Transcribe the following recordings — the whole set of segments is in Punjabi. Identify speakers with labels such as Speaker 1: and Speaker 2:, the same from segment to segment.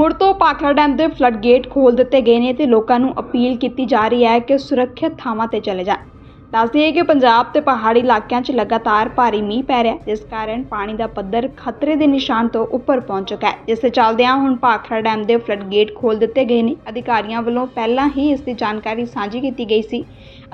Speaker 1: ਮੁੜ ਤੋਂ ਪਾਖੜਾ ਡੈਮ ਦੇ ਫਲੱਡ ਗੇਟ ਖੋਲ ਦਿੱਤੇ ਗਏ ਨੇ ਤੇ ਲੋਕਾਂ ਨੂੰ ਅਪੀਲ ਕੀਤੀ ਜਾ ਰਹੀ ਹੈ ਕਿ ਸੁਰੱਖਿਅਤ ਥਾਵਾਂ ਤੇ ਚਲੇ ਜਾਣ। ਦੱਸ ਦਈਏ ਕਿ ਪੰਜਾਬ ਤੇ ਪਹਾੜੀ ਇਲਾਕਿਆਂ 'ਚ ਲਗਾਤਾਰ ਭਾਰੀ ਮੀਂਹ ਪੈ ਰਿਹਾ ਜਿਸ ਕਾਰਨ ਪਾਣੀ ਦਾ ਪੱਧਰ ਖਤਰੇ ਦੇ ਨਿਸ਼ਾਨ ਤੋਂ ਉੱਪਰ ਪਹੁੰਚ ਚੁੱਕਾ ਹੈ। ਜਿਸ ਦੇ ਚੱਲਦਿਆਂ ਹੁਣ ਭਾਖੜਾ ਡੈਮ ਦੇ ਫਲੱਡ ਗੇਟ ਖੋਲ ਦਿੱਤੇ ਗਏ ਨੇ। ਅਧਿਕਾਰੀਆਂ ਵੱਲੋਂ ਪਹਿਲਾਂ ਹੀ ਇਸ ਦੀ ਜਾਣਕਾਰੀ ਸਾਂਝੀ ਕੀਤੀ ਗਈ ਸੀ।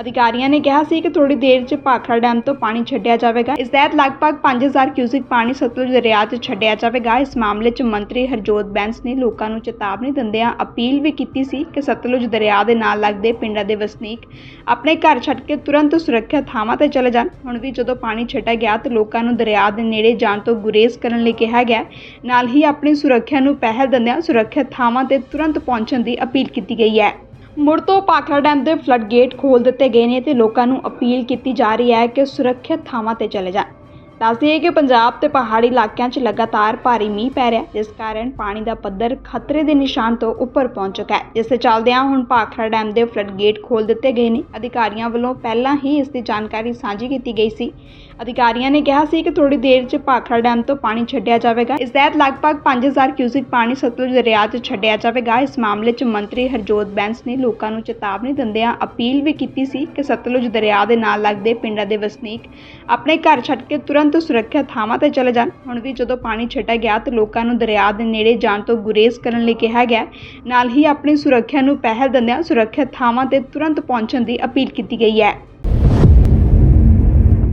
Speaker 1: ਅਧਿਕਾਰੀਆਂ ਨੇ ਕਿਹਾ ਸੀ ਕਿ ਥੋੜੀ ਦੇਰ 'ਚ ਭਾਖੜਾ ਡੈਮ ਤੋਂ ਪਾਣੀ ਛੱਡਿਆ ਜਾਵੇਗਾ। ਇਸ ਤਹਿਤ ਲਗਭਗ 5000 ਕਿਊਸਿਕ ਪਾਣੀ ਸਤਲੁਜ ਦਰਿਆ 'ਚ ਛੱਡਿਆ ਜਾਵੇਗਾ। ਇਸ ਮਾਮਲੇ 'ਚ ਮੰਤਰੀ ਹਰਜੋਤ ਬੈਂਸ ਨੇ ਲੋਕਾਂ ਨੂੰ ਚੇਤਾਵਨੀ ਦਿੰਦਿਆਂ ਅਪੀਲ ਵੀ ਕੀਤੀ ਸੀ ਕਿ ਸਤਲੁਜ ਦਰਿਆ ਦੇ ਨਾਲ ਲੱਗਦੇ ਪਿੰਡਾਂ ਦੇ ਵਸਨੀਕ ਆਪਣੇ ਘਰ ਛੱਡ ਕੇ ਤੁਰੰਤ ਸੁਰੱਖਿਅਤ ਥਾਵਾਂ ਤੇ ਚਲੇ ਜਾਣ। ਹੁਣ ਵੀ ਜਦੋਂ ਪਾਣੀ ਛੱਡਿਆ ਗਿਆ ਤਾਂ ਲੋਕਾਂ ਨੂੰ ਦਰਿਆ ਦੇ ਨੇੜੇ ਜਾਣ ਤੋਂ ਗੁਰੇਜ਼ ਕਰਨ ਲਈ ਕਿਹਾ ਗਿਆ ਨਾਲ ਹੀ ਆਪਣੀ ਸੁਰੱਖਿਆ ਨੂੰ ਪਹਿਲ ਦਿੰਦਿਆਂ ਸੁਰੱਖਿਅਤ ਥਾਵਾਂ ਤੇ ਤੁਰੰਤ ਪਹੁੰਚਣ ਦੀ ਅਪੀਲ ਕੀਤੀ ਗਈ ਹੈ। ਮੁੜ ਤੋਂ ਪਾਖੜਾ ਡੈਮ ਦੇ ਫਲੱਡ ਗੇਟ ਖੋਲ ਦਿੱਤੇ ਗਏ ਨੇ ਤੇ ਲੋਕਾਂ ਨੂੰ ਅਪੀਲ ਕੀਤੀ ਜਾ ਰਹੀ ਹੈ ਕਿ ਸੁਰੱਖਿਅਤ ਥਾਵਾਂ ਤੇ ਚਲੇ ਜਾਣ। ਦੱਸ ਦਈਏ ਕਿ ਪੰਜਾਬ ਤੇ ਪਹਾੜੀ ਇਲਾਕਿਆਂ 'ਚ ਲਗਾਤਾਰ ਭਾਰੀ ਮੀਂਹ ਪੈ ਰਿਹਾ ਜਿਸ ਕਾਰਨ ਪਾਣੀ ਦਾ ਪੱਧਰ ਖਤਰੇ ਦੇ ਨਿਸ਼ਾਨ ਤੋਂ ਉੱਪਰ ਪਹੁੰਚ ਚੁੱਕਾ ਹੈ। ਜਿਸ ਦੇ ਚੱਲਦਿਆਂ ਹੁਣ ਭਾਖੜਾ ਡੈਮ ਦੇ ਫਲੱਡ ਗੇਟ ਖੋਲ ਦਿੱਤੇ ਗਏ ਨੇ। ਅਧਿਕਾਰੀਆਂ ਵੱਲੋਂ ਪਹਿਲਾਂ ਹੀ ਇਸ ਦੀ ਜਾਣਕਾਰੀ ਸਾਂਝੀ ਕੀਤੀ ਗਈ ਸੀ। ਅਧਿਕਾਰੀਆਂ ਨੇ ਕਿਹਾ ਸੀ ਕਿ ਥੋੜੀ ਦੇਰ 'ਚ ਭਾਖੜਾ ਡੈਮ ਤੋਂ ਪਾਣੀ ਛੱਡਿਆ ਜਾਵੇਗਾ। ਇਸ ਤਹਿਤ ਲਗਭਗ 5000 ਕਿਊਸਿਕ ਪਾਣੀ ਸਤਲੁਜ ਦਰਿਆ 'ਚ ਛੱਡਿਆ ਜਾਵੇਗਾ। ਇਸ ਮਾਮਲੇ 'ਚ ਮੰਤਰੀ ਹਰਜੋਤ ਬੈਂਸ ਨੇ ਲੋਕਾਂ ਨੂੰ ਚੇਤਾਵਨੀ ਦਿੰਦਿਆਂ ਅਪੀਲ ਵੀ ਕੀਤੀ ਸੀ ਕਿ ਸਤਲੁਜ ਦਰਿਆ ਦੇ ਨਾਲ ਲੱਗਦੇ ਪਿੰਡਾਂ ਦੇ ਵਸਨੀਕ ਆਪਣੇ ਘਰ ਛੱਡ ਕੇ ਤੁਰੰਤ ਸੁਰੱਖਿਅਤ ਥਾਵਾਂ ਤੇ ਚਲੇ ਜਾਣ। ਹੁਣ ਵੀ ਜਦੋਂ ਪਾਣੀ ਛੱਡਿਆ ਗਿਆ ਤਾਂ ਲੋਕਾਂ ਨੂੰ ਦਰਿਆ ਦੇ ਨੇੜੇ ਜਾਣ ਤੋਂ ਗੁਰੇਜ਼ ਕਰਨ ਲਈ ਕਿਹਾ ਗਿਆ। ਨਾਲ ਹੀ ਆਪਣੀ ਸੁਰੱਖਿਆ ਨੂੰ ਪਹਿਲ ਦਿੰਦਿਆਂ ਸੁਰੱਖਿਅਤ ਥਾਵਾਂ ਤੇ ਤੁਰੰਤ ਪਹੁੰਚਣ ਦੀ ਅਪੀਲ ਕੀਤੀ ਗਈ ਹੈ।